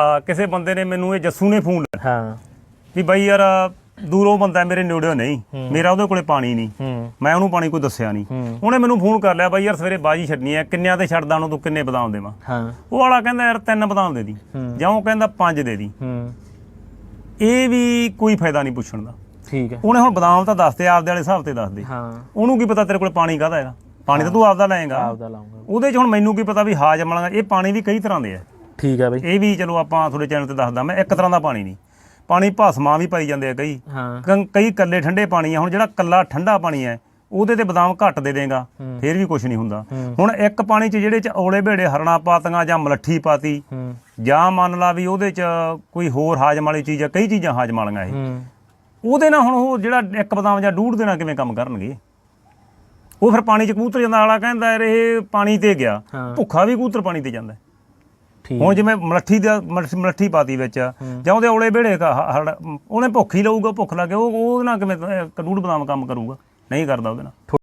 ਆ, ਕਿਸੇ ਬੰਦੇ ਨੇ ਮੈਨੂੰ ਇਹ ਜੱਸੂ ਨੇ ਫੋਨ ਲਾਇਆ। ਹਾਂ। ਵੀ ਬਾਈ ਯਾਰ ਦੂਰੋਂ ਬੰਦਾ ਮੇਰੇ ਨੇੜਿਓ ਨਹੀਂ। ਮੇਰਾ ਉਹਦੇ ਕੋਲੇ ਪਾਣੀ ਨਹੀਂ। ਹੂੰ। ਮੈਂ ਉਹਨੂੰ ਪਾਣੀ ਕੋਈ ਦੱਸਿਆ ਨਹੀਂ। ਉਹਨੇ ਮੈਨੂੰ ਫੋਨ ਕਰ ਲਿਆ ਬਾਈ ਯਾਰ ਸਵੇਰੇ ਬਾਜੀ ਛੱਡਣੀ ਹੈ ਕਿੰਨਿਆਂ ਤੇ ਛੱਡਦਾ ਉਹਨੂੰ ਤੂੰ ਕਿੰਨੇ ਬਦਾਮ ਦੇਵਾਂ? ਹਾਂ। ਉਹ ਵਾਲਾ ਕਹਿੰਦਾ ਯਾਰ ਤਿੰਨ ਬਦਾਮ ਦੇ ਦੀ। ਜਾਂ ਉਹ ਕਹਿੰਦਾ ਪੰਜ ਦੇ ਦੀ। ਹੂੰ। ਇਹ ਵੀ ਕੋਈ ਫਾਇਦਾ ਨਹੀਂ ਪੁੱਛਣ ਦਾ। ਠੀਕ ਹੈ। ਉਹਨੇ ਹੁਣ ਬਦਾਮ ਤਾਂ ਦੱਸਦੇ ਆਪਦੇ ਵਾਲੇ ਹਿਸਾਬ ਤੇ ਦੱਸਦੇ। ਹਾਂ। ਉਹਨੂੰ ਕੀ ਪਤਾ ਤੇਰੇ ਕੋਲ ਪਾਣੀ ਕਾਹਦਾ ਹੈਗਾ? ਪਾਣੀ ਤਾਂ ਤੂੰ ਆਪਦਾ ਲਾਏਗਾ। ਆਪਦਾ ਲਾਉਂਗਾ ਉਹਦੇ ਚ ਹੁਣ ਮੈਨੂੰ ਕੀ ਪਤਾ ਵੀ ਹਾਜਮ ਵਾਲਾ ਇਹ ਪਾਣੀ ਵੀ ਕਈ ਤਰ੍ਹਾਂ ਦੇ ਆ। ਠੀਕ ਹੈ ਬਈ। ਇਹ ਵੀ ਚਲੋ ਆਪਾਂ ਤੁਹਾਡੇ ਚੈਨਲ ਤੇ ਦੱਸਦਾ ਮੈਂ ਇੱਕ ਤਰ੍ਹਾਂ ਦਾ ਪਾਣੀ ਨਹੀਂ। ਪਾਣੀ ਭਸਮਾਂ ਵੀ ਪਾਈ ਜਾਂਦੇ ਆ ਕਈ। ਹਾਂ। ਕ- ਕਈ ਕੱਲੇ ਠੰਡੇ ਪਾਣੀ ਆ ਹੁਣ ਜਿਹੜਾ ਕੱਲਾ ਠੰਡਾ ਪਾਣੀ ਹੈ ਉਹਦੇ ਤੇ ਬਦਾਮ ਘੱਟ ਦੇ ਦੇਗਾ ਫੇਰ ਵੀ ਕੁਝ ਨਹੀਂ ਹੁੰਦਾ। ਹੂੰ। ਹੁਣ ਇੱਕ ਪਾਣੀ ਚ ਜਿਹੜੇ ਚ ਔਲੇ ਭੇੜੇ ਹਰਣਾ ਪਾਤੀਆਂ ਜਾਂ ਮਲੱਠੀ ਪਾਤੀ ਹੂੰ। ਜਾਂ ਮੰਨ ਲਾ ਵੀ ਉਹਦੇ ਚ ਕੋਈ ਹੋਰ ਹਾਜਮ ਵਾਲੀ ਚੀਜ਼ ਆ ਕਈ ਚੀਜ਼ਾਂ ਹਾਜਮ ਵਾਲੀਆਂ ਇਹ। ਹੂੰ। ਉਹਦੇ ਨਾਲ ਹੁਣ ਉਹ ਜਿਹੜਾ ਇੱਕ ਬਦਾਮ ਜਾਂ ਡੂਢ ਦੇ ਨਾਲ ਕਿਵੇਂ ਕੰਮ ਕਰਨਗੇ? ਉਹ ਫਿਰ ਪਾਣੀ ਚ ਕਬੂਤਰ ਜਾਂਦਾ ਵਾਲਾ ਕਹਿੰਦਾ ਯਾਰ ਇਹ ਪਾਣੀ ਤੇ ਗਿਆ। ਹਾਂ। ਭੁੱਖਾ ਵੀ ਕਬੂਤਰ ਪਾਣੀ ਤੇ ਜਾਂਦਾ। ਹੁਣ ਜਿਵੇਂ ਮਲੱਠੀ ਦਾ ਮਲੱਠ- ਪਾਤੀ ਵਿੱਚ ਜਾਂ ਉਹਦੇ ਔਲੇ ਭੇੜੇ ਕਾ ਹ- ਹੜ- ਉਹਨੇ ਭੁੱਖ ਹੀ ਲਊਗਾ ਭੁੱਖ ਲੱਗੇ ਉਹ ਉਹਦੇ ਨਾਲ ਕਿਵੇਂ ਕਨੂੜ ਬਦਾਮ ਕੰਮ ਕਰੂਗਾ। ਨਹੀਂ ਕਰਦਾ ਉਹਦੇ ਨਾਲ।